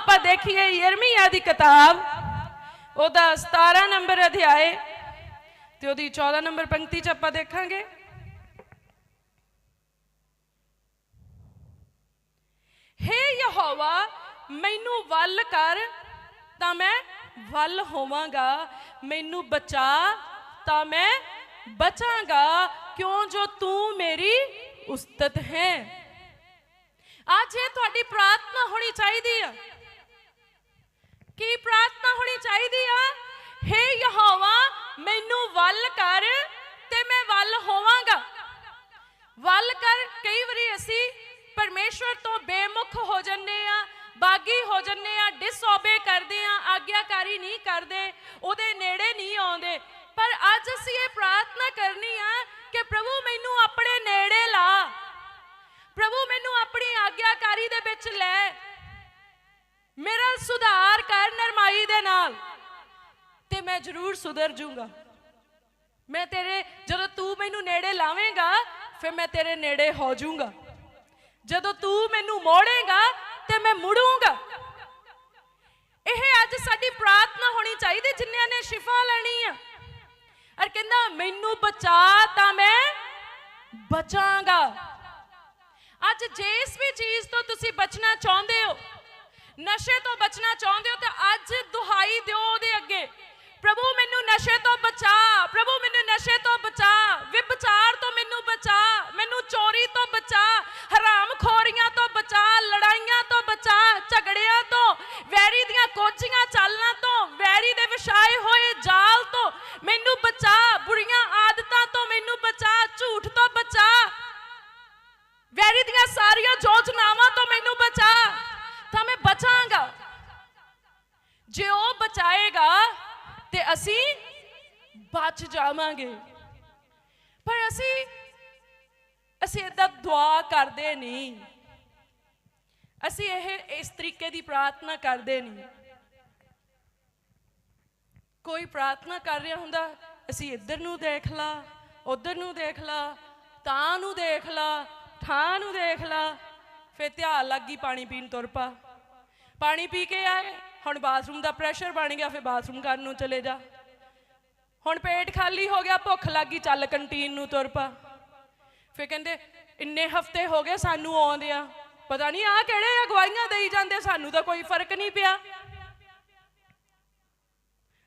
ਆਪਾਂ ਦੇਖੀਏ ਯਰਮੀਆ ਦੀ ਕਿਤਾਬ, ਉਹਦਾ 17 ਨੰਬਰ ਅਧਿਆਏ ਤੇ ਉਹਦੀ 14 ਨੰਬਰ ਪੰਕਤੀ ਚ ਆਪਾਂ ਦੇਖਾਂਗੇ। ਹੇ ਯਹੋਵਾ, ਮੈਨੂੰ ਵੱਲ ਕਰ, ਤਾਂ ਮੈਂ ਵੱਲ ਹੋਵਾਂਗਾ। ਮੈਨੂੰ ਬਚਾ, ਤਾਂ ਮੈਂ ਬਚਾਂਗਾ। ਕਿਉਂ ਜੋ ਤੂੰ ਮੇਰੀ ਉਸਤਤ ਹੈ? ਅੱਜ ਇਹ ਤੁਹਾਡੀ ਪ੍ਰਾਰਥਨਾ ਹੋਣੀ ਚਾਹੀਦੀ ਆ। ਕੀ ਪ੍ਰਾਰਥਨਾ ਹੋਣੀ ਚਾਹੀਦੀ ਆ? ਹੇ ਯਹੋਵਾ, ਮੈਨੂੰ ਵੱਲ ਕਰ ਤੇ ਮੈਂ ਵੱਲ ਹੋਵਾਂਗਾ। ਵੱਲ ਕਰ ਕਈ ਵਾਰੀ ਅਸੀਂ ਪਰਮੇਸ਼ਵਰ ਤੋਂ ਬੇਮੁਖ ਹੋ ਜੰਨੇ ਆ, ਬਾਗੀ ਹੋ ਜੰਨੇ ਆ ਡਿਸਓਬੇ ਕਰਦੇ ਆ, ਆਗਿਆਕਾਰੀ ਨਹੀਂ ਕਰਦੇ, ਉਹਦੇ ਨੇੜੇ ਨਹੀਂ ਆਉਂਦੇ। ਪਰ ਅੱਜ ਅਸੀਂ ਇਹ ਪ੍ਰਾਰਥਨਾ ਕਰਨੀ ਆ ਕਿ ਪ੍ਰਭੂ ਮੈਨੂੰ ਆਪਣੇ ਨੇੜੇ ਲਾ। ਪ੍ਰਭੂ ਮੈਨੂੰ ਆਪਣੀ ਆਗਿਆਕਾਰੀ ਦੇ ਵਿੱਚ ਲੈ। ਮੇਰਾ ਸੁਧਾਰ ਕਰ ਨਰਮਾਈ ਦੇ ਨਾਲ। ਤੇ ਮੈਂ ਜ਼ਰੂਰ ਸੁਧਰ ਜਾਊਂਗਾ ਮੈਂ ਤੇਰੇ, ਜਦੋਂ ਤੂੰ ਮੈਨੂੰ ਨੇੜੇ ਲਾਵੇਂਗਾ, ਫਿਰ ਮੈਂ ਤੇਰੇ ਨੇੜੇ ਹੋ ਜਾਊਂਗਾ ਜਦੋਂ ਤੂੰ ਮੈਨੂੰ ਮੋੜੇਗਾ, ਤੇ ਮੈਂ ਮੁੜੂੰਗਾ। ਇਹ ਅੱਜ ਸਾਡੀ ਪ੍ਰਾਰਥਨਾ ਹੋਣੀ ਚਾਹੀਦੀ ਜਿਨ੍ਹਾਂ ਨੇ ਸ਼ਿਫਾ ਲੈਣੀ ਆ ਔਰ ਕਹਿੰਦਾ, ਮੈਨੂੰ ਬਚਾ ਤਾਂ ਮੈਂ ਬਚਾਂਗਾ। ਅੱਜ ਜਿਸ ਵੀ ਚੀਜ਼ ਤੋਂ ਤੁਸੀਂ ਬਚਣਾ ਚਾਹੁੰਦੇ ਹੋ ਨਸ਼ੇ ਤੋਂ ਬਚਣਾ ਚਾਹੁੰਦੇ ਹੋ ਤਾਂ ਅੱਜ ਦੁਹਾਈ ਦਿਓ ਉਹਦੇ ਅੱਗੇ। ਪ੍ਰਭੂ, ਮੈਨੂੰ ਨਸ਼ੇ ਤੋਂ ਬਚਾ, ਪ੍ਰਭੂ, ਮੈਨੂੰ ਨਸ਼ੇ ਤੋਂ ਬਚਾ, ਵਿਭਚਾਰ ਤੋਂ ਮੈਨੂੰ ਬਚਾ, ਮੈਨੂੰ ਚੋਰੀ ਤੋਂ ਬਚਾ ਹਰਾਮ ਖੋਰੀਆਂ ਤੋਂ ਬਚ ਪਰ ਅਸੀਂ ਅਸੀਂ ਇਦਾਂ ਦੁਆ ਕਰਦੇ ਨਹੀਂ। ਅਸੀਂ ਇਹ, ਇਸ ਤਰੀਕੇ ਦੀ ਪ੍ਰਾਰਥਨਾ ਕਰਦੇ ਨਹੀਂ। ਕੋਈ ਪ੍ਰਾਰਥਨਾ ਕਰ ਰਿਹਾ ਹੁੰਦਾ, ਅਸੀਂ ਇੱਧਰ ਨੂੰ ਦੇਖ ਲਾ, ਉੱਧਰ ਨੂੰ ਦੇਖ ਲਾ, ਤਾਂ ਨੂੰ ਦੇਖ ਲਾ, ਥਾਂ ਨੂੰ ਦੇਖ ਲਾ ਫੇ ਧਿਆਨ ਲੱਗ ਗਈ ਪਾਣੀ ਪੀਣ ਤੁਰ ਪਾ। ਪਾਣੀ ਪੀ ਕੇ ਆਏ, ਹੁਣ ਬਾਥਰੂਮ ਦਾ ਪ੍ਰੈਸ਼ਰ ਬਣ ਗਿਆ ਫੇ ਬਾਥਰੂਮ ਕਰਨ ਨੂੰ ਚਲੇ ਜਾ। ਹੁਣ ਪੇਟ ਖਾਲੀ ਹੋ ਗਿਆ, ਭੁੱਖ ਲੱਗੀ, ਚੱਲ ਕੰਟੀਨ ਨੂੰ ਤੁਰ ਪਾ। ਫੇ ਕਹਿੰਦੇ, ਇੰਨੇ ਹਫ਼ਤੇ ਹੋ ਗਏ ਸਾਨੂੰ ਆਉਂਦੇ ਆ। ਪਤਾ ਨਹੀਂ ਆ ਕਿਹੜੇ ਅਗਵਾਈਆਂ ਦੇਈ ਜਾਂਦੇ, ਸਾਨੂੰ ਤਾਂ ਕੋਈ ਫ਼ਰਕ ਨਹੀਂ ਪਿਆ।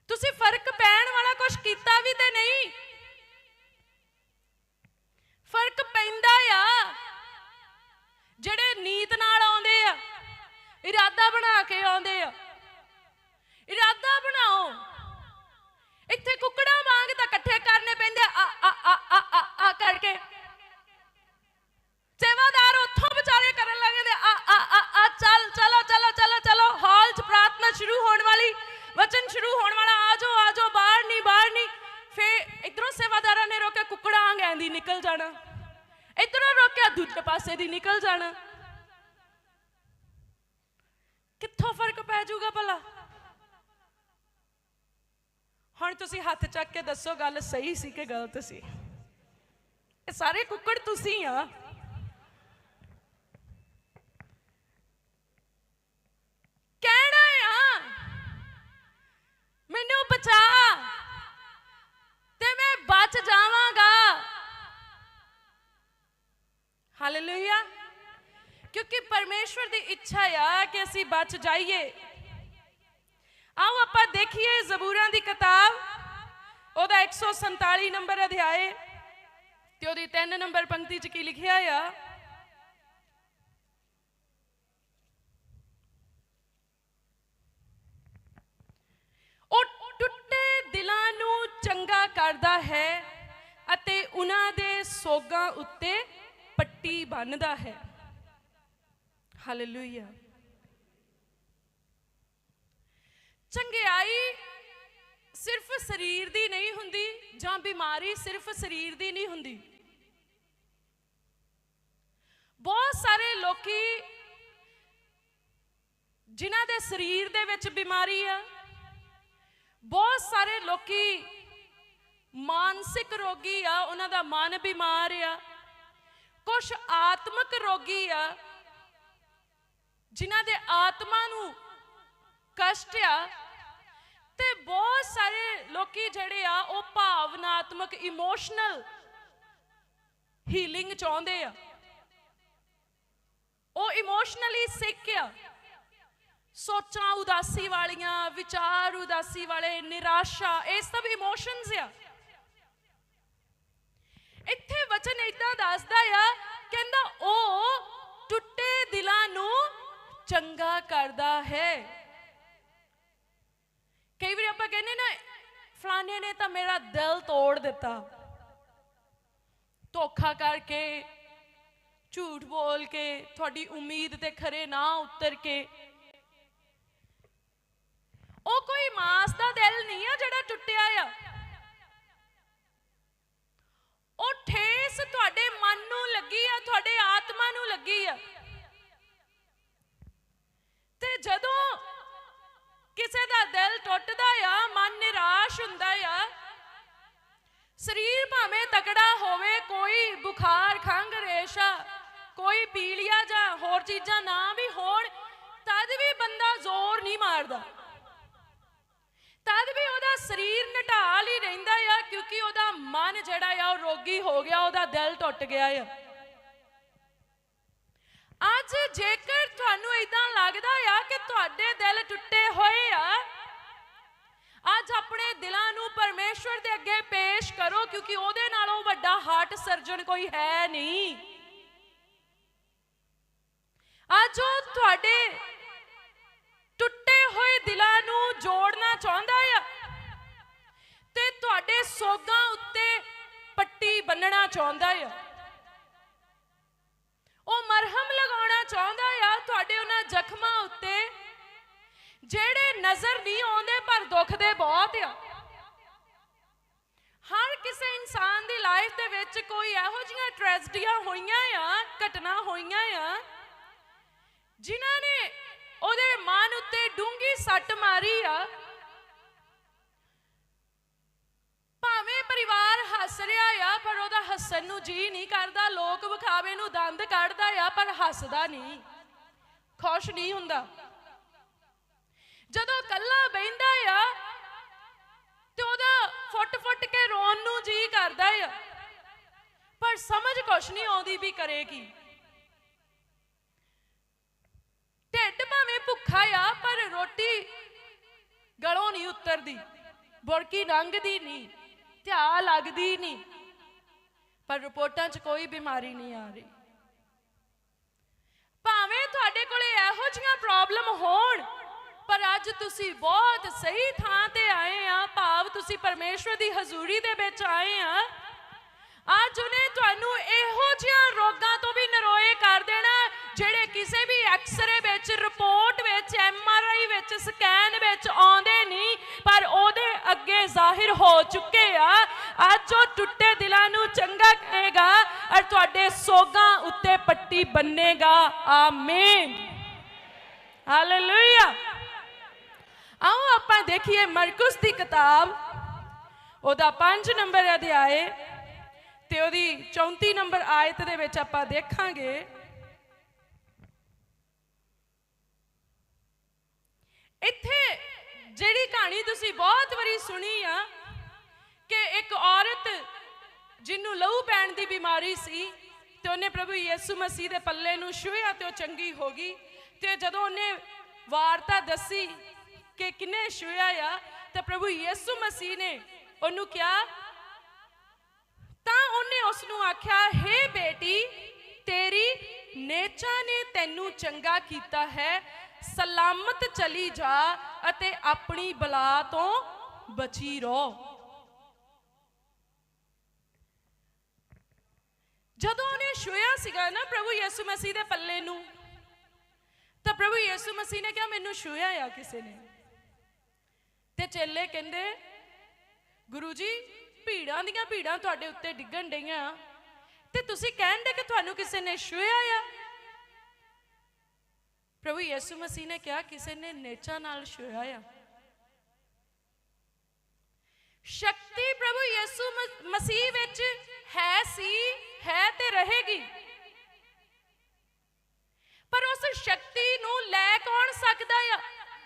ਤੁਸੀਂ ਫ਼ਰਕ ਪੈਣ ਵਾਲਾ ਕੁਝ ਕੀਤਾ ਵੀ ਤੇ ਨਹੀਂ। ਫ਼ਰਕ ਪੈਂਦਾ ਆ। ਜਿਹੜੇ ਨੀਤ ਨਾਲ ਆਉਂਦੇ ਆ, ਇਰਾਦਾ ਬਣਾ ਕੇ ਆਉਂਦੇ ਆ। ਇਰਾਦਾ ਬਣਾਓ। ਇੱਥੇ ਕੁੱਕੜਾਂ ਸ਼ੁਰੂ ਹੋਣ ਵਾਲਾ, ਆ ਜਾਓ ਆ ਜਾਓ, ਬਾਹਰ ਨਹੀਂ ਬਾਹਰ ਨਹੀਂ ਫੇ ਇਧਰੋਂ ਸੇਵਾਦਾਰਾਂ ਨੇ ਰੋਕਿਆ, ਕੁੱਕੜਾਂ ਵਾਂਗ ਐਂਦੀ ਨਿਕਲ ਜਾਣਾ। ਇਧਰੋਂ ਰੋਕਿਆ, ਦੂਜੇ ਪਾਸੇ ਦੀ ਨਿਕਲ ਜਾਣਾ। ਕਿੱਥੋਂ ਫ਼ਰਕ ਪੈ ਜਾਊਗਾ ਭਲਾ? ਹੁਣ ਤੁਸੀਂ ਹੱਥ ਚੱਕ ਕੇ ਦੱਸੋ, ਗੱਲ ਸਹੀ ਸੀ ਕਿ ਗਲਤ ਸੀ? ਇਹ ਸਾਰੇ ਕੁੱਕੜ ਤੁਸੀਂ ਆ ਕਹਿਣਾ ਆ ਮੈਨੂੰ ਬਚਾ। ਤੇ ਮੈਂ ਬਚ ਜਾਵਾਂਗਾ। ਹਾਲੇਲੂਇਆ ਕਿਉਂਕਿ ਪਰਮੇਸ਼ਵਰ ਦੀ ਇੱਛਾ ਆ ਕਿ ਅਸੀਂ ਬਚ ਜਾਈਏ। ਆਓ ਆਪਾਂ ਦੇਖੀਏ ਜ਼ਬੂਰਾਂ ਦੀ ਕਿਤਾਬ। ਉਹਦਾ 147 ਨੰਬਰ ਅਧਿਆਏ। ਤੇ ਉਹਦੀ 3 ਨੰਬਰ ਪੰਕਤੀ 'ਚ ਕੀ ਲਿਖਿਆ ਆ ਉਹ ਟੁੱਟੇ ਦਿਲਾਂ ਨੂੰ ਚੰਗਾ ਕਰਦਾ ਹੈ ਅਤੇ ਉਹਨਾਂ ਦੇ ਸੋਗਾਂ ਉੱਤੇ ਪੱਟੀ ਬੰਨਦਾ ਹੈ। ਹਾਲੇਲੂਇਆ ਚੰਗਿਆਈ ਸਿਰਫ ਸਰੀਰ ਦੀ ਨਹੀਂ ਹੁੰਦੀ, ਜਾਂ ਬਿਮਾਰੀ ਸਿਰਫ ਸਰੀਰ ਦੀ ਨਹੀਂ ਹੁੰਦੀ। ਬਹੁਤ ਸਾਰੇ ਲੋਕੀ ਜਿਨ੍ਹਾਂ ਦੇ ਸਰੀਰ ਦੇ ਵਿੱਚ ਬਿਮਾਰੀ ਆ ਬਹੁਤ ਸਾਰੇ ਲੋਕੀ ਮਾਨਸਿਕ ਰੋਗੀ ਆ, ਉਹਨਾਂ ਦਾ ਮਨ ਬਿਮਾਰ ਆ। ਕੁਝ ਆਤਮਿਕ ਰੋਗੀ ਆ, ਜਿਨ੍ਹਾਂ ਦੇ ਆਤਮਾ ਨੂੰ ਕਸ਼ਟ ਆ। ਤੇ ਬਹੁਤ ਸਾਰੇ ਲੋਕੀ ਜਿਹੜੇ ਆ, ਉਹ ਭਾਵਨਾਤਮਕ ਇਮੋਸ਼ਨਲ ਹੀਲਿੰਗ ਚਾਹੁੰਦੇ ਆ। ਉਹ ਇਮੋਸ਼ਨਲੀ ਸਿੱਕ ਆ। ਸੋਚਾਂ ਉਦਾਸੀ ਵਾਲੀਆਂ, ਵਿਚਾਰ ਉਦਾਸੀ ਵਾਲੇ, ਨਿਰਾਸ਼ਾ, ਇਹ ਸਭ ਇਮੋਸ਼ਨਸ ਆ। ਇੱਥੇ ਵਚਨ ਇਦਾਂ ਦੱਸਦਾ ਆ, ਕਹਿੰਦਾ, ਉਹ ਟੁੱਟੇ ਦਿਲਾਂ ਨੂੰ ਚੰਗਾ ਕਰਦਾ ਹੈ। ਕਈ ਵਾਰੀ ਆਪਾਂ ਕਹਿੰਦੇ ਨਾ ਫਲਾਣੇ ਨੇ ਤਾਂ ਮੇਰਾ ਦਿਲ ਤੋੜ ਦਿੱਤਾ। ਧੋਖਾ ਕਰਕੇ, ਝੂਠ ਬੋਲ ਕੇ, ਤੁਹਾਡੀ ਉਮੀਦ ਤੇ ਖਰੇ ਨਾ ਉਤਰ ਕੇ। ਉਹ ਕੋਈ ਮਾਸ ਦਾ ਦਿਲ ਨਹੀਂ ਆ ਜਿਹੜਾ ਟੁੱਟਿਆ ਆ। ਉਹ ਠੇਸ ਤੁਹਾਡੇ ਮਨ ਨੂੰ ਲੱਗੀ ਆ, ਤੁਹਾਡੇ ਆਤਮਾ ਨੂੰ ਲੱਗੀ ਆ। ਤੇ ਜਦੋਂ ਕਿਸੇ ਦਾ ਦਿਲ ਟੁੱਟਦਾ ਆ, ਮਨ ਨਿਰਾਸ਼ ਹੁੰਦਾ ਆ, ਸਰੀਰ ਭਾਵੇਂ ਤਕੜਾ ਹੋਵੇ, ਕੋਈ ਬੁਖਾਰ ਖੰਗ ਰੇਸ਼ਾ, ਕੋਈ ਪੀਲੀਆ ਜਾਂ ਹੋਰ ਚੀਜ਼ਾਂ ਨਾ ਵੀ ਹੋਣ, ਤਦ ਵੀ ਬੰਦਾ ਜ਼ੋਰ ਨਹੀਂ ਮਾਰਦਾ। ਤਦ ਵੀ ਉਹਦਾ ਸਰੀਰ ਨਟਾਲ ਹੀ ਰਹਿੰਦਾ ਆ, ਕਿਉਂਕਿ ਉਹਦਾ ਮਨ ਜਿਹੜਾ ਆ, ਉਹ ਰੋਗੀ ਹੋ ਗਿਆ, ਉਹਦਾ ਦਿਲ ਟੁੱਟ ਗਿਆ ਆ। ਅੱਜ ਜੇਕਰ ਤੁਹਾਨੂੰ ਇਦਾਂ ਲੱਗਦਾ ਆ ਕਿ ਤੁਹਾਡੇ ਦਿਲ ਟੁੱਟੇ ਹੋਏ ਆ, ਅੱਜ ਆਪਣੇ ਦਿਲਾਂ ਨੂੰ ਪਰਮੇਸ਼ਵਰ ਦੇ ਅੱਗੇ ਪੇਸ਼ ਕਰੋ, ਕਿਉਂਕਿ ਉਹਦੇ ਨਾਲੋਂ ਵੱਡਾ ਹਾਰਟ ਸਰਜਨ ਕੋਈ ਹੈ ਨਹੀਂ। ਅੱਜ ਉਹ ਤੁਹਾਡੇ ਟੁੱਟੇ ਹੋਏ ਦਿਲਾਂ ਨੂੰ ਜੋੜਨਾ ਚਾਹੁੰਦਾ ਆ। ਤੇ ਤੁਹਾਡੇ ਸੋਗਾਂ ਉੱਤੇ ਪੱਟੀ ਬੰਨਣਾ ਚਾਹੁੰਦਾ ਆ। ਉਹ ਮਰਹਮ ਲਗਾਉਣਾ ਚਾਹੁੰਦਾ ਆ ਤੁਹਾਡੇ ਉਹਨਾਂ ਜ਼ਖਮਾਂ ਉੱਤੇ, ਜਿਹੜੇ ਨਜ਼ਰ ਨਹੀਂ ਆਉਂਦੇ ਪਰ ਦੁਖਦੇ ਬਹੁਤ ਆ। ਹਰ ਕਿਸੇ ਇਨਸਾਨ ਦੀ ਲਾਈਫ ਦੇ ਵਿੱਚ ਕੋਈ ਇਹੋ ਜਿਹੀਆਂ ਟ੍ਰੈਜਡੀਆਂ ਹੋਈਆਂ ਆ, ਘਟਨਾ ਹੋਈਆਂ ਆ, ਜਿਨ੍ਹਾਂ ਨੇ ਉਹਦੇ ਮਨ ਉੱਤੇ ਡੂੰਗੀ ਸੱਟ ਮਾਰੀ ਆ। ਭਾਵੇਂ ਪਰਿਵਾਰ ਹੱਸ ਰਿਹਾ ਆ, ਪਰ ਉਹਦਾ ਹੱਸਣ ਨੂੰ ਜੀ ਨਹੀਂ ਕਰਦਾ। ਲੋਕ ਵਿਖਾਵੇ ਨੂੰ ਦੰਦ ਕੱਢਦਾ ਆ, ਪਰ ਹੱਸਦਾ ਨਹੀਂ। ਖੁਸ਼ ਨਹੀਂ ਹੁੰਦਾ। ਜਦੋਂ ਕੱਲਾ ਬੈੰਦਾ ਆ, ਤੇ ਉਹਦਾ ਫੁੱਟ-ਫੁੱਟ ਕੇ ਰੋਣ ਨੂੰ ਜੀ ਕਰਦਾ ਆ। ਪਰ ਸਮਝ ਕੁਛ ਨਹੀਂ ਆਉਂਦੀ ਵੀ ਕਰੇ ਕੀ ਢਿੱਡ ਭਾਵੇਂ ਭੁੱਖਾ ਆ, ਪਰ ਰੋਟੀ ਗਲੋਂ ਨਹੀਂ ਉਤਰਦੀ। ਬੁਰਕੀ ਲੰਘਦੀ ਨਹੀਂ ਧਿਆ ਲੱਗਦੀ ਨਹੀਂ। ਪਰ ਰਿਪੋਰਟਾਂ 'ਚ ਕੋਈ ਬਿਮਾਰੀ ਨਹੀਂ ਆ ਰਹੀ। ਭਾਵੇਂ ਤੁਹਾਡੇ ਕੋਲੇ ਇਹੋ ਜਿਹੀਆਂ ਪ੍ਰੋਬਲਮ ਹੋਣ, ਪਰ ਅੱਜ ਤੁਸੀਂ ਬਹੁਤ ਸਹੀ ਥਾਂ ਤੇ ਆਏ ਆ। ਭਾਵ ਤੁਸੀਂ ਪਰਮੇਸ਼ਵਰ ਦੀ ਹਜ਼ੂਰੀ ਦੇ ਵਿੱਚ ਆਏ ਆ। ਅੱਜ ਉਹਨੇ ਤੁਹਾਨੂੰ ਇਹੋ ਜਿਹੀਆਂ ਰੋਗਾਂ ਤੋਂ ਵੀ ਨਰੋਏ ਕਰ ਦੇਣਾ। ਜਿਹੜੇ ਕਿਸੇ ਵੀ ਐਕਸ-ਰੇ ਵਿੱਚ ਰਿਪੋਰਟ ਵਿੱਚ ਐਮ-ਆਰ-ਆਈ ਵਿੱਚ ਸਕੈਨ ਵਿੱਚ ਆਉਂਦੇ ਨਹੀਂ, ਪਰ ਉਹਦੇ ਅੱਗੇ ਜ਼ਾਹਿਰ ਹੋ ਚੁੱਕੇ ਆ। ਅੱਜ ਉਹ ਟੁੱਟੇ ਦਿਲਾਂ ਨੂੰ ਚੰਗਾ ਕਰੇਗਾ ਔਰ ਤੁਹਾਡੇ ਸੋਗਾਂ ਉੱਤੇ ਪੱਟੀ ਬੰਨੇਗਾ। ਆਮੀਨ ਹਾਲੇਲੂਇਆ ਆਓ ਆਪਾਂ ਦੇਖੀਏ ਮਰਕਸ ਦੀ ਕਿਤਾਬ। ਉਹਦਾ 5 ਨੰਬਰ ਅਧਿਆਏ ਤੇ ਉਹਦੀ 34 ਨੰਬਰ ਆਇਤ ਦੇ ਵਿੱਚ ਆਪਾਂ ਦੇਖਾਂਗੇ। ਇੱਥੇ ਜਿਹੜੀ ਕਹਾਣੀ ਤੁਸੀਂ ਬਹੁਤ ਵਾਰੀ ਸੁਣੀ ਆ ਕਿ ਇੱਕ ਔਰਤ ਜਿਹਨੂੰ ਲਹੂ ਪੈਣ ਦੀ ਬਿਮਾਰੀ ਸੀ ਤੇ ਉਹਨੇ ਪ੍ਰਭੂ ਯਿਸੂ ਮਸੀਹ ਦੇ ਪੱਲੇ ਨੂੰ ਛੂਹਿਆ ਤੇ ਉਹ ਚੰਗੀ ਹੋ ਗਈ ਤੇ ਜਦੋਂ ਉਹਨੇ ਵਾਰਤਾ ਦੱਸੀ ਕਿ ਕਿੰਨੇ ਛੂਹਿਆ ਆ ਤੇ ਪ੍ਰਭੂ ਯਿਸੂ ਮਸੀਹ ਨੇ ਉਹਨੂੰ ਕਿਹਾ, ਤਾਂ ਉਹਨੇ ਉਸ ਨੂੰ ਆਖਿਆ, ਹੇ ਬੇਟੀ, ਤੇਰੀ ਨੇਚਾ ਨੇ ਤੈਨੂੰ ਚੰਗਾ ਕੀਤਾ ਹੈ ਸਲਾਮਤ ਚਲੀ ਜਾ ਅਤੇ ਆਪਣੀ ਬਲਾ ਤੋਂ ਬਚੀ ਰਹੋ। ਜਦੋਂ ਉਹਨੇ ਛੂਇਆ ਸੀਗਾ ਨਾ ਪ੍ਰਭੂ ਯਿਸੂ ਮਸੀਹ ਦੇ ਪੱਲੇ ਨੂੰ, ਤਾਂ ਪ੍ਰਭੂ ਯਿਸੂ ਮਸੀਹ ਨੇ ਕਿਹਾ, ਮੈਨੂੰ ਛੂਇਆ ਆ ਕਿਸੇ ਨੇ। ਤੇ ਚੇਲੇ ਕਹਿੰਦੇ, ਗੁਰੂ ਜੀ, ਭੀੜਾਂ ਦੀਆਂ ਭੀੜਾਂ ਤੁਹਾਡੇ ਉੱਤੇ ਡਿੱਗਣ ਡਈਆਂ। ਤੇ ਤੁਸੀਂ ਕਹਿੰਦੇ ਕਿ ਤੁਹਾਨੂੰ ਕਿਸੇ ਨੇ ਛੂਇਆ ਆ? ਪ੍ਰਭੂ ਯਿਸੂ ਮਸੀਹ ਨੇ ਕਿਹਾ, ਕਿਸੇ ਨੇ ਨੇਚਾ ਨਾਲ ਛੂਇਆ ਆ। ਸ਼ਕਤੀ ਪ੍ਰਭੂ ਯਿਸੂ ਮਸੀਹ ਵਿੱਚ ਹੈ, ਸੀ, ਹੈ ਤੇ ਰਹੇਗੀ। ਪਰ ਉਸ ਸ਼ਕਤੀ ਨੂੰ ਲੈ ਕੌਣ ਸਕਦਾ ਆ?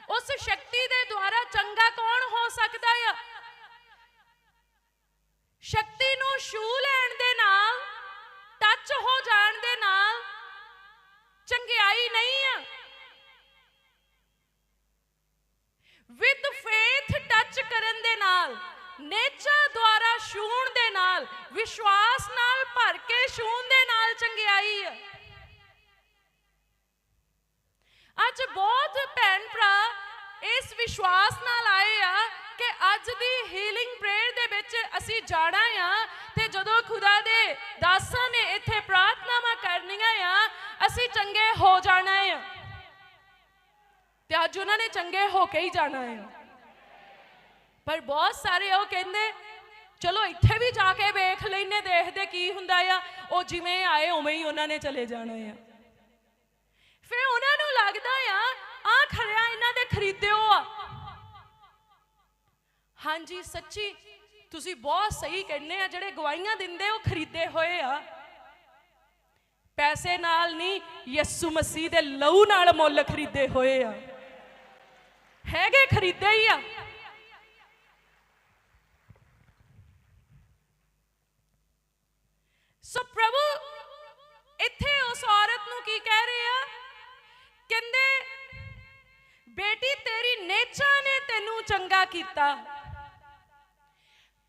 ਉਸ ਸ਼ਕਤੀ ਦੇ ਦੁਆਰਾ ਚੰਗਾ ਕੌਣ ਹੋ ਸਕਦਾ ਆ? ਸ਼ਕਤੀ ਨੂੰ ਛੂ ਲੈਣ ਦੇ ਨਾਲ ਟੱਚ ਹੋ ਜਾਣ ਦੇ ਨਾਲ, ਚੰਗਿਆਈ ਨਹੀਂ ਆ। ਵਿਦ ਫੇਥ ਟੱਚ ਕਰਨ ਦੇ ਨਾਲ ਨੇਚਰ ਦੁਆਰਾ ਛੂਣ ਦੇ ਨਾਲ, ਵਿਸ਼ਵਾਸ ਨਾਲ ਭਰ ਕੇ ਛੂਣ ਦੇ ਨਾਲ ਚੰਗਿਆਈ ਆ ਅੱਜ ਬਹੁਤ ਭੈਣ ਭਰਾ ਇਸ ਵਿਸ਼ਵਾਸ ਨਾਲ ਆਏ ਆ ਕਿ ਅੱਜ ਦੀ ਹੀਲਿੰਗ ਪ੍ਰੇਅਰ ਦੇ ਵਿੱਚ ਅਸੀਂ ਜਾਣਾ ਆ ਤੇ ਜਦੋਂ ਖੁਦਾ ਦੇ ਦਾਸਾਂ ਨੇ ਇੱਥੇ ਪ੍ਰਾਰਥਨਾਵਾਂ ਕਰਨੀਆਂ ਆ, ਅਸੀਂ ਚੰਗੇ ਹੋ ਜਾਣਾ ਆ। ਤੇ ਅੱਜ ਉਹਨਾਂ ਨੇ ਚੰਗੇ ਹੋ ਕੇ ਹੀ ਜਾਣਾ ਆ ਪਰ ਬਹੁਤ ਸਾਰੇ ਉਹ ਕਹਿੰਦੇ, ਚਲੋ ਇੱਥੇ ਵੀ ਜਾ ਕੇ ਵੇਖ ਲੈਨੇ ਦੇਖਦੇ ਕੀ ਹੁੰਦਾ ਆ। ਉਹ ਜਿਵੇਂ ਆਏ, ਉਵੇਂ ਹੀ ਉਹਨਾਂ ਨੇ ਚਲੇ ਜਾਣਾ ਆ। ਫਿਰ ਉਹਨਾਂ ਨੂੰ ਲੱਗਦਾ ਆ ਆ ਖਰਿਆ ਇਹਨਾਂ ਦੇ ਖਰੀਦਿਓ ਆ। ਹਾਂਜੀ, ਸੱਚੀ, ਤੁਸੀਂ ਬਹੁਤ ਸਹੀ ਕਹਿੰਦੇ ਆ, ਜਿਹੜੇ ਗਵਾਹੀਆਂ ਦਿੰਦੇ, ਉਹ ਖਰੀਦੇ ਹੋਏ ਆ। ਪੈਸੇ ਨਾਲ ਨਹੀਂ, ਯਿਸੂ ਮਸੀਹ ਦੇ ਲਹੂ ਨਾਲ ਮੁੱਲ ਖਰੀਦੇ ਹੋਏ ਆ। ਹੈਗੇ ਖਰੀਦੇ ਹੀ ਆ। ਸੋ ਪ੍ਰਭੂ, ਇੱਥੇ ਉਸ ਔਰਤ ਨੂੰ ਕੀ ਕਹਿ ਰਹੇ ਆ? ਕਹਿੰਦੇ, ਬੇਟੀ, ਤੇਰੀ ਨੇਚਾ ਨੇ ਤੈਨੂੰ ਚੰਗਾ ਕੀਤਾ।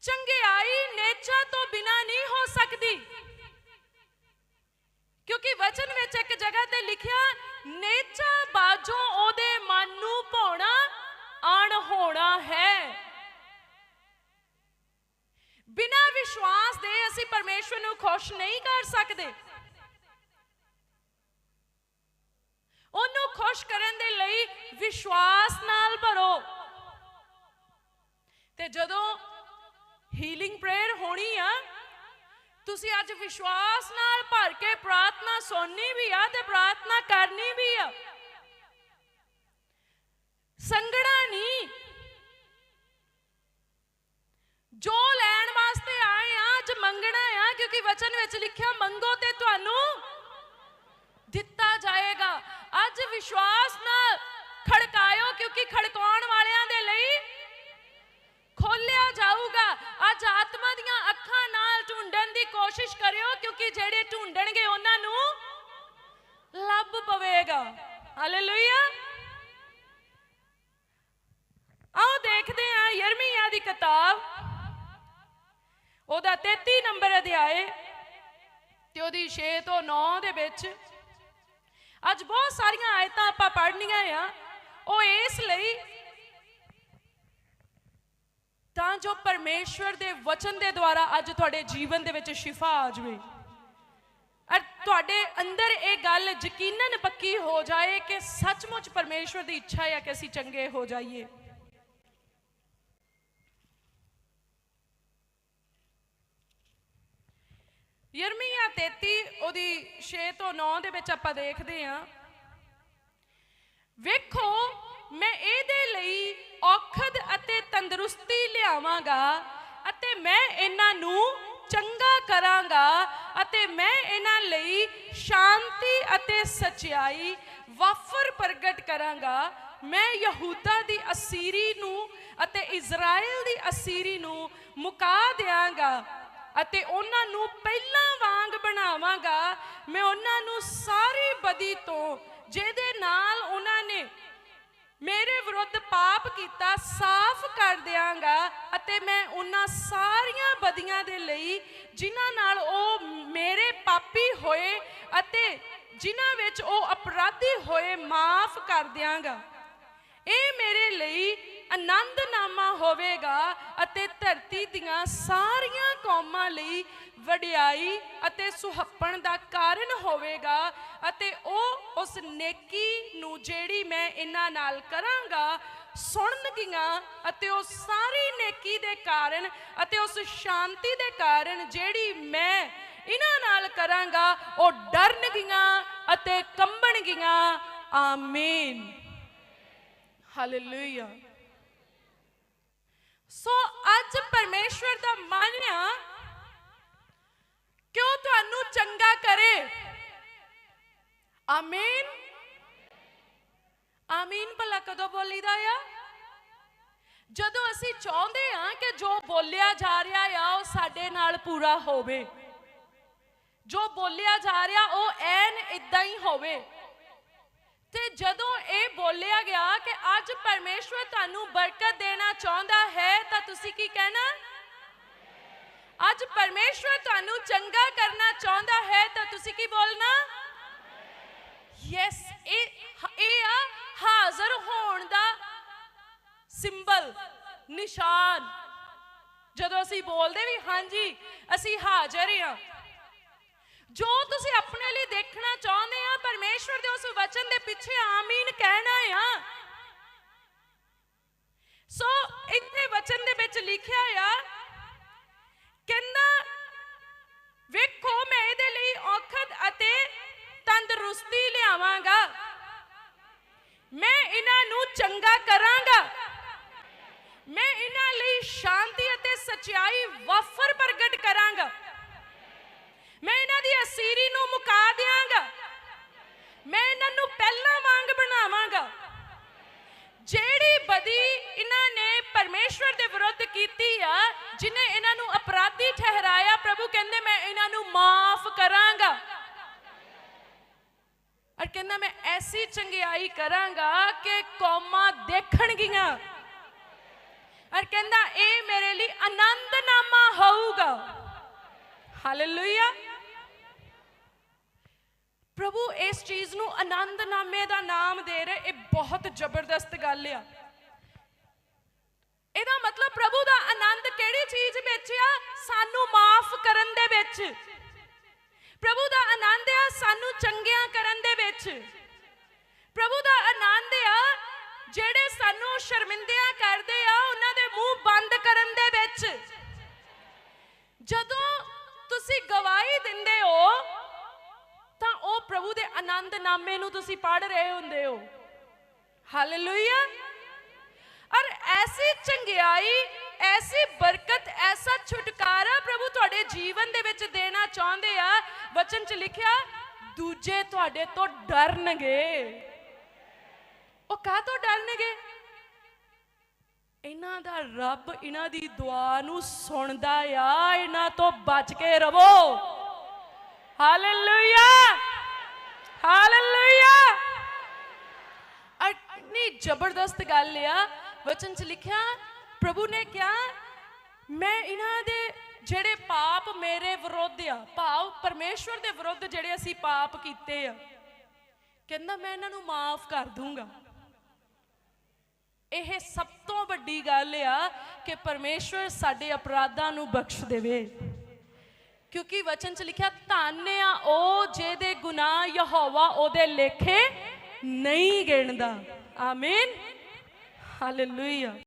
ਚੰਗਿਆਈ ਨੇਚਾ ਤੋਂ ਬਿਨਾ ਨਹੀਂ ਹੋ ਸਕਦੀ। ਕਿਉਂਕਿ ਵਚਨ ਵਿੱਚ ਇੱਕ ਜਗ੍ਹਾ ਤੇ ਲਿਖਿਆ ਨੇਚਾ ਬਾਝੋਂ ਉਹਦੇ ਮਨ ਨੂੰ ਭਾਉਣਾ ਅਣ ਹੋਣਾ ਹੈ। ਬਿਨਾ ਵਿਸ਼ਵਾਸ ਦੇ ਅਸੀਂ ਪਰਮੇਸ਼ਵਰ ਨੂੰ ਖੁਸ਼ ਨਹੀਂ ਕਰ ਸਕਦੇ। ਉਹਨੂੰ ਖੁਸ਼ ਕਰਨ ਦੇ ਲਈ ਵਿਸ਼ਵਾਸ ਨਾਲ ਭਰੋ। ਤੇ ਜਦੋਂ ਹੀਲਿੰਗ ਪ੍ਰੇਅਰ ਹੋਣੀ ਆ, ਤੁਸੀਂ ਅੱਜ ਵਿਸ਼ਵਾਸ ਨਾਲ ਭਰ ਕੇ ਪ੍ਰਾਰਥਨਾ ਸੁਣਨੀ ਵੀ ਆ ਤੇ ਪ੍ਰਾਰਥਨਾ ਕਰਨੀ ਵੀ ਆ। ਸੰਗੜਾ ਨਹੀਂ ਜੋ ਲੈਣ ਵਾਸਤੇ ਆਏ ਆ, ਅੱਜ ਮੰਗਣਾ ਆ, ਕਿਉਂਕਿ ਵਚਨ ਵਿੱਚ ਲਿਖਿਆ, ਮੰਗੋ ਤੇ ਤੁਹਾਨੂੰ ਦਿੱਤਾ ਜਾਏਗਾ। ਅੱਜ ਵਿਸ਼ਵਾਸ ਨਾਲ ਖੜਕਾਇਓ, ਕਿਉਂਕਿ ਖੜਕਾਉਣ ਵਾਲਿਆਂ ਦੇ ਲਈ ਖੋਲਿਆ ਜਾਊਗਾ। ਅੱਜ ਆਤਮਾ ਦੀਆਂ ਅੱਖਾਂ ਦੀ ਕੋਸ਼ਿਸ਼ ਕਰਿਓ ਕਿਉਂਕਿ ਜਿਹੜੇ ਢੂੰਡਣਗੇ ਉਹਨਾਂ ਨੂੰ ਲੱਭ ਪਵੇਗਾ। ਹਾਲੇਲੂਇਆ ਆਓ ਦੇਖਦੇ ਹਾਂ ਯਰਮੀਆ ਦੀ ਕਿਤਾਬ। ਉਹਦਾ 33 ਨੰਬਰ ਅਧਿਆਏ ਤੇ ਉਹਦੀ 6 ਤੋਂ 9 ਦੇ ਵਿੱਚ ਅੱਜ ਬਹੁਤ ਸਾਰੀਆਂ ਆਇਤਾਂ ਆਪਾਂ ਪੜ੍ਹਨੀਆਂ ਆ। ਉਹ ਇਸ ਲਈ ਤਾਂ ਜੋ ਪਰਮੇਸ਼ਵਰ ਦੇ ਵਚਨ ਦੇ ਦੁਆਰਾ ਅੱਜ ਤੁਹਾਡੇ ਜੀਵਨ ਦੇ ਵਿੱਚ ਸ਼ਿਫਾ ਆ ਜਾਵੇ। ਅਰ ਤੁਹਾਡੇ ਅੰਦਰ ਇਹ ਗੱਲ ਯਕੀਨਨ ਪੱਕੀ ਹੋ ਜਾਏ ਕਿ ਸੱਚਮੁੱਚ ਪਰਮੇਸ਼ਵਰ ਦੀ ਇੱਛਾ ਹੈ ਕਿ ਅਸੀਂ ਚੰਗੇ ਹੋ ਜਾਈਏ। ਯਰਮੀਆ 33 ਉਹਦੀ 6 ਤੋਂ 9 ਦੇ ਵਿੱਚ ਆਪਾਂ ਦੇਖਦੇ ਹਾਂ। ਵੇਖੋ ਮੈਂ ਇਹਦੇ ਲਈ ਔਖਦ ਅਤੇ ਤੰਦਰੁਸਤੀ ਲਿਆਵਾਂਗਾ ਅਤੇ ਮੈਂ ਇਹਨਾਂ ਨੂੰ ਚੰਗਾ ਕਰਾਂਗਾ ਅਤੇ ਮੈਂ ਇਹਨਾਂ ਲਈ ਸ਼ਾਂਤੀ ਅਤੇ ਸਚਾਈ ਵਾਫਰ ਪ੍ਰਗਟ ਕਰਾਂਗਾ। ਮੈਂ ਯਹੂਦਾ ਦੀ ਅਸੀਰੀ ਨੂੰ ਅਤੇ ਇਜ਼ਰਾਈਲ ਦੀ ਅਸੀਰੀ ਨੂੰ ਮੁਕਾ ਦਿਆਂਗਾ ਅਤੇ ਉਹਨਾਂ ਨੂੰ ਪਹਿਲਾਂ ਵਾਂਗ ਬਣਾਵਾਂਗਾ। ਮੈਂ ਉਹਨਾਂ ਨੂੰ ਸਾਰੀ ਬਦੀ ਤੋਂ, ਜਿਹਦੇ ਨਾਲ ਉਹਨਾਂ ਨੇ ਮੇਰੇ ਵਿਰੁੱਧ ਪਾਪ ਕੀਤਾ, ਸਾਫ਼ ਕਰ ਦਿਆਂਗਾ ਅਤੇ ਮੈਂ ਉਹਨਾਂ ਸਾਰੀਆਂ ਬਦੀਆਂ ਦੇ ਲਈ ਜਿਨ੍ਹਾਂ ਨਾਲ ਉਹ ਮੇਰੇ ਪਾਪੀ ਹੋਏ ਅਤੇ ਜਿਨ੍ਹਾਂ ਵਿੱਚ ਉਹ ਅਪਰਾਧੀ ਹੋਏ ਮਾਫ ਕਰ ਦਿਆਂਗਾ। ਇਹ ਮੇਰੇ ਲਈ ਆਨੰਦ ਹੋਵੇਗਾ ਅਤੇ ਧਰਤੀ ਦੀਆਂ ਸਾਰੀਆਂ ਕੌਮਾਂ ਲਈ ਵਡਿਆਈ ਅਤੇ ਸੁਹੱਪਣ ਦਾ ਕਾਰਨ ਹੋਵੇਗਾ ਅਤੇ ਉਹ ਉਸ ਨੇਕੀ ਨੂੰ ਜਿਹੜੀ ਮੈਂ ਇਹਨਾਂ ਨਾਲ ਕਰਾਂਗਾ ਸੁਣਨਗੀਆਂ ਅਤੇ ਉਹ ਸਾਰੀ ਨੇਕੀ ਦੇ ਕਾਰਨ ਅਤੇ ਉਸ ਸ਼ਾਂਤੀ ਦੇ ਕਾਰਨ ਜਿਹੜੀ ਮੈਂ ਇਹਨਾਂ ਨਾਲ ਕਰਾਂਗਾ, ਉਹ ਡਰਨਗੀਆਂ ਅਤੇ ਕੰਬਣਗੀਆਂ ਆਮੀਨ। ਹਾਲੇਲੂਇਆ। ਸੋ ਅੱਜ ਪਰਮੇਸ਼ਵਰ ਦਾ ਮਨ ਆ ਕਿ ਉਹ ਤੁਹਾਨੂੰ ਚੰਗਾ ਕਰੇ? ਆਮੀਨ? ਆਮੀਨ ਭਲਾ ਕਦੋਂ ਬੋਲੀਦਾ ਆ? ਜਦੋਂ ਅਸੀਂ ਚਾਹੁੰਦੇ ਹਾਂ ਕਿ ਜੋ ਬੋਲਿਆ ਜਾ ਰਿਹਾ ਆ, ਉਹ ਸਾਡੇ ਨਾਲ ਪੂਰਾ ਹੋਵੇ। ਜੋ ਬੋਲਿਆ ਜਾ ਰਿਹਾ, ਉਹ ਐਨ ਇਦਾਂ ਹੀ ਹੋਵੇ। ਤੇ ਜਦੋਂ ਇਹ ਬੋਲਿਆ ਗਿਆ ਕਿ ਅੱਜ ਪਰਮੇਸ਼ਵਰ ਤੁਹਾਨੂੰ ਬਰਕਤ ਦੇਣਾ ਚਾਹੁੰਦਾ ਹੈ, ਤਾਂ ਤੁਸੀਂ ਕੀ ਕਹਿਣਾ? ਅੱਜ ਪਰਮੇਸ਼ਵਰ ਤੁਹਾਨੂੰ ਚੰਗਾ ਕਰਨਾ ਚਾਹੁੰਦਾ ਹੈ, ਤਾਂ ਤੁਸੀਂ ਕੀ ਬੋਲਣਾ? ਯੈਸ ਇਹ ਇਹ ਆ ਹਾਜ਼ਰ ਹੋਣ ਦਾ ਸਿੰਬਲ, ਨਿਸ਼ਾਨ। ਜਦੋਂ ਅਸੀਂ ਬੋਲਦੇ ਵੀ, ਹਾਂਜੀ, ਅਸੀਂ ਹਾਜ਼ਰ ਹਾਂ। ਜੋ ਤੁਸੀਂ ਆਪਣੇ ਲਈ ਦੇਖਣਾ ਚਾਹੁੰਦੇ ਆ, ਪਰਮੇਸ਼ਵਰ ਦੇ ਉਸ ਵਚਨ ਦੇ ਪਿੱਛੇ ਆਮੀਨ ਕਹਿਣਾ ਆ। ਸੋ ਇੱਥੇ ਵਚਨ ਦੇ ਵਿੱਚ ਲਿਖਿਆ ਆ, ਕਹਿੰਦਾ, ਵੇਖੋ, ਮੈਂ ਇਹਦੇ ਲਈ ਔਖਦ ਅਤੇ ਤੰਦਰੁਸਤੀ ਲਿਆਵਾਂਗਾ। ਮੈਂ ਇਹਨਾਂ ਨੂੰ ਚੰਗਾ ਕਰਾਂਗਾ। ਮੈਂ ਇਹਨਾਂ ਲਈ ਸ਼ਾਂਤੀ ਅਤੇ ਸਚਾਈ ਵਫਰ ਪ੍ਰਗਟ ਕਰਾਂਗਾ। ਇਹਨਾਂ ਦੀ ਅਸੀਰੀ ਨੂੰ ਮੁਕਾ ਦਿਆਂਗਾ। ਮੈਂ ਇਹਨਾਂ ਨੂੰ ਪਹਿਲਾਂ ਵਾਂਗ ਬਣਾਵਾਂਗਾ। ਜਿਹੜੀ ਬਦੀ ਇਹਨਾਂ ਨੇ ਪਰਮੇਸ਼ਵਰ ਦੇ ਵਿਰੁੱਧ ਕੀਤੀ ਆ, ਜਿਨੇ ਇਹਨਾਂ ਨੂੰ ਅਪਰਾਧੀ ਠਹਿਰਾਇਆ, ਪ੍ਰਭੂ ਕਹਿੰਦੇ ਮੈਂ ਇਹਨਾਂ ਨੂੰ ਮਾਫ ਕਰਾਂਗਾ। ਔਰ ਕਹਿੰਦਾ ਮੈਂ ਐਸੀ ਚੰਗਿਆਈ ਕਰਾਂਗਾ ਕਿ ਕੌਮਾਂ ਦੇਖਣਗੀਆਂ। ਔਰ ਕਹਿੰਦਾ ਇਹ ਮੇਰੇ ਲਈ ਆਨੰਦਨਾਮਾ ਹੋਊਗਾ। ਹਾਲੇਲੂਇਆ ਪ੍ਰਭੂ, ਇਸ ਚੀਜ਼ ਨੂੰ ਆਨੰਦਨਾਮੇ ਦਾ ਨਾਮ ਦੇ ਰਹੇ, ਇਹ ਬਹੁਤ ਜ਼ਬਰਦਸਤ ਗੱਲ ਆ। ਇਹਦਾ ਮਤਲਬ ਪ੍ਰਭੂ ਦਾ ਆਨੰਦ ਕਿਹੜੀ ਚੀਜ਼ ਵਿੱਚ ਆ? ਸਾਨੂੰ ਮਾਫ ਕਰਨ ਦੇ ਵਿੱਚ। ਪ੍ਰਭੂ ਦਾ ਆਨੰਦ ਆ ਸਾਨੂੰ ਚੰਗਿਆਂ ਕਰਨ ਦੇ ਵਿੱਚ। ਪ੍ਰਭੂ ਦਾ ਆਨੰਦ ਆ, ਜਿਹੜੇ ਸਾਨੂੰ ਸ਼ਰਮਿੰਦਿਆਂ ਕਰਦੇ ਆ, ਉਹਨਾਂ ਦੇ ਮੂੰਹ ਬੰਦ ਕਰਨ ਦੇ ਵਿੱਚ। ਜਦੋਂ ਤੁਸੀਂ ਗਵਾਹੀ ਦਿੰਦੇ ਆਨੰਦ ਨਾਮੇ ਨੂੰ ਤੁਸੀਂ ਪੜ ਰਹੇ ਹੁੰਦੇ ਹੋ। ਹਾਲੇਲੂਇਆ ਔਰ ਐਸੀ ਚੰਗਿਆਈ, ਐਸੀ ਬਰਕਤ, ਐਸਾ ਛੁਟਕਾਰਾ ਪ੍ਰਭੂ ਤੁਹਾਡੇ ਜੀਵਨ ਦੇ ਵਿੱਚ ਦੇਣਾ ਚਾਹੁੰਦੇ ਆ। ਵਚਨ 'ਚ ਲਿਖਿਆ, ਦੂਜੇ ਤੁਹਾਡੇ ਤੋਂ ਡਰਨਗੇ। ਉਹ ਕਾਹ ਤੋਂ ਡਰਨਗੇ? ਇਹਨਾਂ ਦਾ ਰੱਬ ਇਹਨਾਂ ਦੀ ਦੁਆ ਨੂੰ ਸੁਣਦਾ ਆ, ਇਹਨਾਂ ਤੋਂ ਬਚ ਕੇ ਰਵੋ। ਹਾਲੇਲੂਇਆ ਹਾਲੇਲੂਇਆ ਇੰਨੀ ਜ਼ਬਰਦਸਤ ਗੱਲ ਆ, ਵਚਨ ਚ ਲਿਖਿਆ, ਪ੍ਰਭੂ ਨੇ ਕਿਹਾ, ਮੈਂ ਇਹਨਾਂ ਦੇ ਜਿਹੜੇ ਪਾਪ ਮੇਰੇ ਵਿਰੁੱਧ ਆ, ਭਾਵ ਪਰਮੇਸ਼ਵਰ ਦੇ ਵਿਰੁੱਧ ਜਿਹੜੇ ਅਸੀਂ ਪਾਪ ਕੀਤੇ ਆ, ਕਹਿੰਦਾ ਮੈਂ ਇਹਨਾਂ ਨੂੰ ਮਾਫ ਕਰ ਦੂੰਗਾ। ਇਹ ਸਭ ਤੋਂ ਵੱਡੀ ਗੱਲ ਆ ਕਿ ਪਰਮੇਸ਼ਵਰ ਸਾਡੇ ਅਪਰਾਧਾਂ ਨੂੰ ਬਖਸ਼ ਦੇਵੇ। ਕਿਉਂਕਿ ਵਚਨ ਚ ਲਿਖਿਆ ਧੰਨ ਆ ਉਹ ਜਿਹਦੇ ਗੁਨਾਹ ਯਹੋਵਾ ਉਹਦੇ ਲੇਖੇ ਨਹੀਂ ਗਿਣਦਾ। ਆਮੀਨ। ਹਾਲੇਲੂਇਆ।